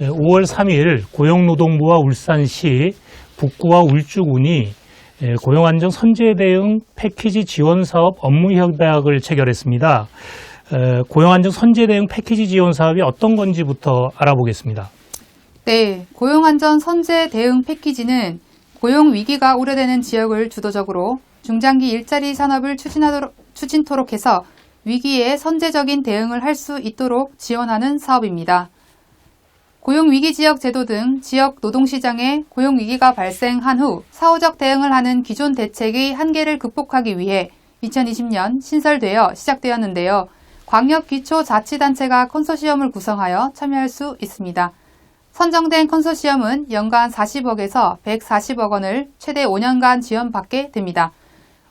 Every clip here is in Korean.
5월 3일 고용노동부와 울산시, 북구와 울주군이 예, 고용안정 선제 대응 패키지 지원 사업 업무 협약을 체결했습니다. 에, 고용안정 선제 대응 패키지 지원 사업이 어떤 건지부터 알아보겠습니다. 네, 고용안전 선제 대응 패키지는 고용 위기가 우려되는 지역을 주도적으로 중장기 일자리 산업을 추진하도록, 추진토록 해서 위기에 선제적인 대응을 할 수 있도록 지원하는 사업입니다. 고용 위기 지역 제도 등 지역 노동시장에 고용 위기가 발생한 후 사후적 대응을 하는 기존 대책의 한계를 극복하기 위해 2020년 신설되어 시작되었는데요. 광역 기초자치단체가 컨소시엄을 구성하여 참여할 수 있습니다. 선정된 컨소시엄은 연간 40억에서 140억 원을 최대 5년간 지원받게 됩니다.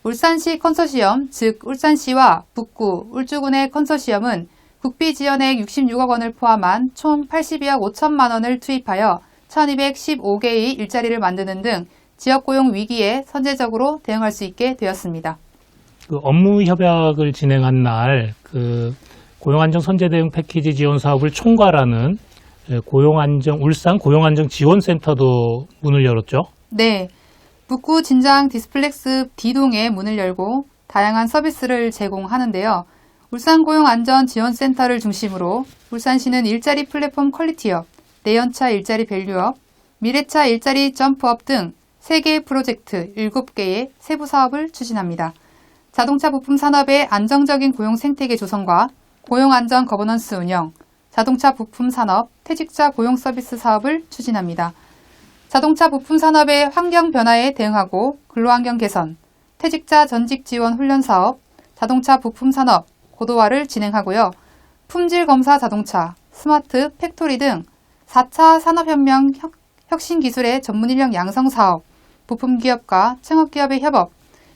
울산시 컨소시엄, 즉 울산시와 북구, 울주군의 컨소시엄은 국비 지원액 66억 원을 포함한 총 82억 5천만 원을 투입하여 1215개의 일자리를 만드는 등 지역 고용 위기에 선제적으로 대응할 수 있게 되었습니다. 그 업무 협약을 진행한 날, 그 고용안정 선제 대응 패키지 지원 사업을 총괄하는 예, 고용안정 울산 고용안정 지원센터도 문을 열었죠. 네. 북구 진장 디스플렉스 D동에 문을 열고 다양한 서비스를 제공하는데요. 울산고용안전지원센터를 중심으로 울산시는 일자리 플랫폼 퀄리티업, 내연차 일자리 밸류업, 미래차 일자리 점프업 등 3개의 프로젝트 7개의 세부 사업을 추진합니다. 자동차 부품 산업의 안정적인 고용 생태계 조성과 고용 안전 거버넌스 운영, 자동차 부품 산업, 퇴직자 고용 서비스 사업을 추진합니다. 자동차 부품 산업의 환경 변화에 대응하고 근로환경 개선, 퇴직자 전직 지원 훈련 사업, 자동차 부품 산업 고도화를 진행하고요. 품질 검사 자동차, 스마트 팩토리 등 4차 산업혁명 혁- 혁신 기술의 전문 인력 양성 사업, 부품 기업과 창업 기업의 협업,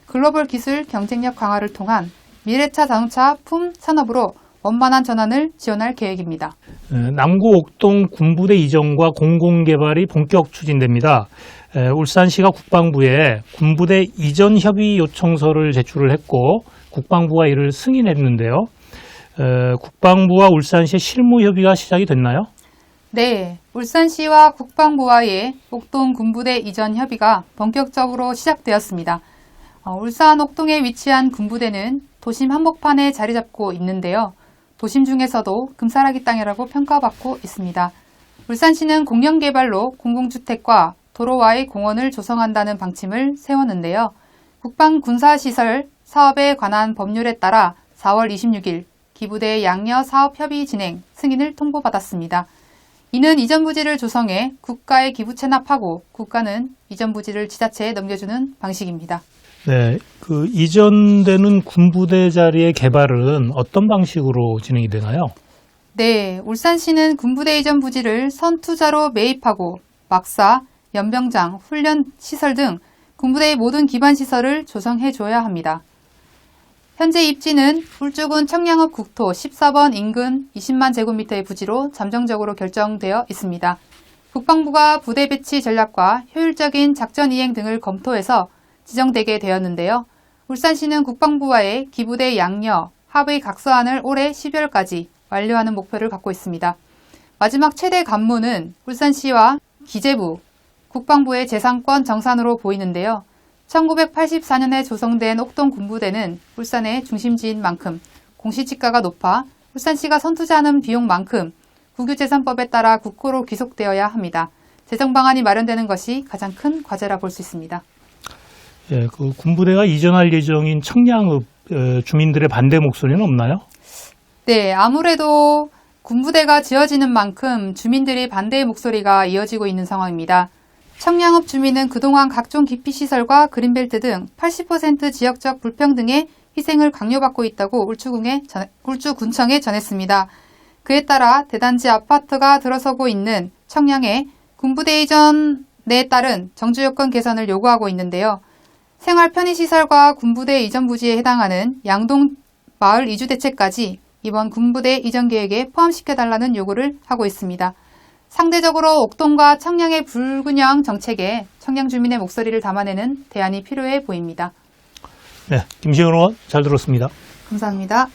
글로벌 기술 경쟁력 강화를 통한 미래차 자동차 품 산업으로 원만한 전환을 지원할 계획입니다. 에, 남구 옥동 군부대 이전과 공공개발이 본격 추진됩니다. 에, 울산시가 국방부에 군부대 이전 협의 요청서를 제출을 했고 국방부가 이를 승인했는데요. 에, 국방부와 울산시 실무 협의가 시작이 됐나요? 네, 울산시와 국방부와의 옥동 군부대 이전 협의가 본격적으로 시작되었습니다. 어, 울산 옥동에 위치한 군부대는 도심 한복판에 자리 잡고 있는데요. 도심 중에서도 금사라기 땅이라고 평가받고 있습니다. 울산시는 공영 개발로 공공주택과 도로와의 공원을 조성한다는 방침을 세웠는데요. 국방군사시설 사업에 관한 법률에 따라 4월 26일 기부대 양녀 사업 협의 진행 승인을 통보받았습니다. 이는 이전 부지를 조성해 국가에 기부 체납하고 국가는 이전 부지를 지자체에 넘겨주는 방식입니다. 네, 그 이전되는 군부대 자리의 개발은 어떤 방식으로 진행이 되나요? 네, 울산시는 군부대 이전 부지를 선투자로 매입하고 막사, 연병장, 훈련 시설 등 군부대의 모든 기반 시설을 조성해 줘야 합니다. 현재 입지는 울주군 청량읍 국토 14번 인근 20만 제곱미터의 부지로 잠정적으로 결정되어 있습니다. 국방부가 부대 배치 전략과 효율적인 작전 이행 등을 검토해서 지정되게 되었는데요. 울산시는 국방부와의 기부대 양녀, 합의 각서안을 올해 12월까지 완료하는 목표를 갖고 있습니다. 마지막 최대 관문은 울산시와 기재부, 국방부의 재산권 정산으로 보이는데요. 1984년에 조성된 옥동 군부대는 울산의 중심지인 만큼 공시지가가 높아 울산시가 선투자하는 비용만큼 국유재산법에 따라 국고로 귀속되어야 합니다. 재정 방안이 마련되는 것이 가장 큰 과제라 볼 수 있습니다. 예, 그 군부대가 이전할 예정인 청량읍 에, 주민들의 반대 목소리는 없나요? 네, 아무래도 군부대가 지어지는 만큼 주민들이 반대의 목소리가 이어지고 있는 상황입니다. 청량읍 주민은 그동안 각종 기피시설과 그린벨트 등 80% 지역적 불평등의 희생을 강요받고 있다고 울주군에 전- 울주군청에 전했습니다. 그에 따라 대단지 아파트가 들어서고 있는 청량에 군부대 이전에 따른 정주 요건 개선을 요구하고 있는데요. 생활 편의시설과 군부대 이전 부지에 해당하는 양동 마을 이주 대책까지 이번 군부대 이전 계획에 포함시켜달라는 요구를 하고 있습니다. 상대적으로 옥동과 청량의 불균형 정책에 청량 주민의 목소리를 담아내는 대안이 필요해 보입니다. 네, 김시현 의원 잘 들었습니다. 감사합니다.